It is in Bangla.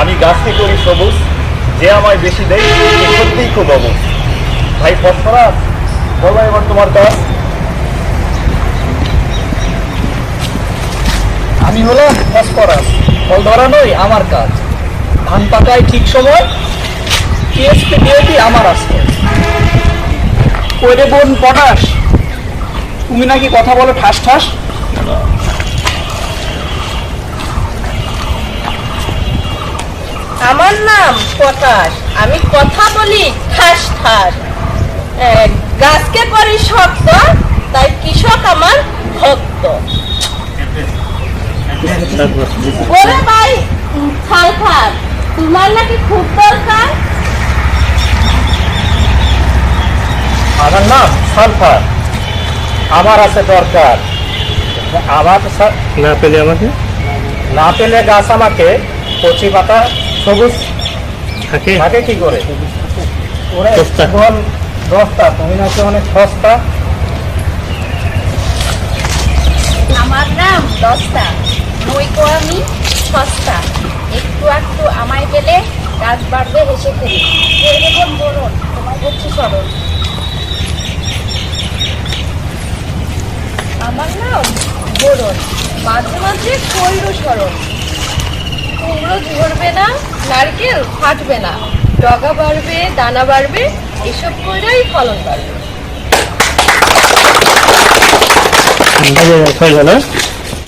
আমি গাছকে করি সবুজ, যে আমায় বেশি দেয় সত্যিই খুব অবুজ। ভাই, ফসফরাস? বলো এবার তোমার কাজ আমি হলাম ফসফরাস। ফল ধরানোই আমার কাজ। ধান পাকায় ঠিক সময়, টিএসপি, ডিওপি আমার আসছে ওরে বোন, পটাশ? তুমি নাকি কথা বলো ঠাস ঠাস? আমার নাম পটাশ আমি কথা বলি ঠাস ঠাস গাছকে করি শক্ত তাই কৃষক আমার ভক্ত। বলে ভাই খাল খাল তোমার নাকি খুব দরকার। আমার নাম সালফার আমার আছে দরকার। আমার না পেলে আমাকে? না পেলে গাছ আমাকে কচি পাতা সবুজ থাকে? থাকে কি করে? ওরে সস্তা। দশটা তুমি নাকি অনেক সস্তা। আমার নাম তো আমি সস্তা। একটু একটু আমায় পেলে গাছ বাড়বে হেসে দেখুন বলুন তোমায় হচ্ছে স্মরণ আমার নাম বরণ। মাঝে মাঝে কৈর স্মরণ কুমড়ো ঝরবে না নারকেল ফাটবে না। ডগা বাড়বে দানা বাড়বে এসব কইরাই ফলন বাড়বে।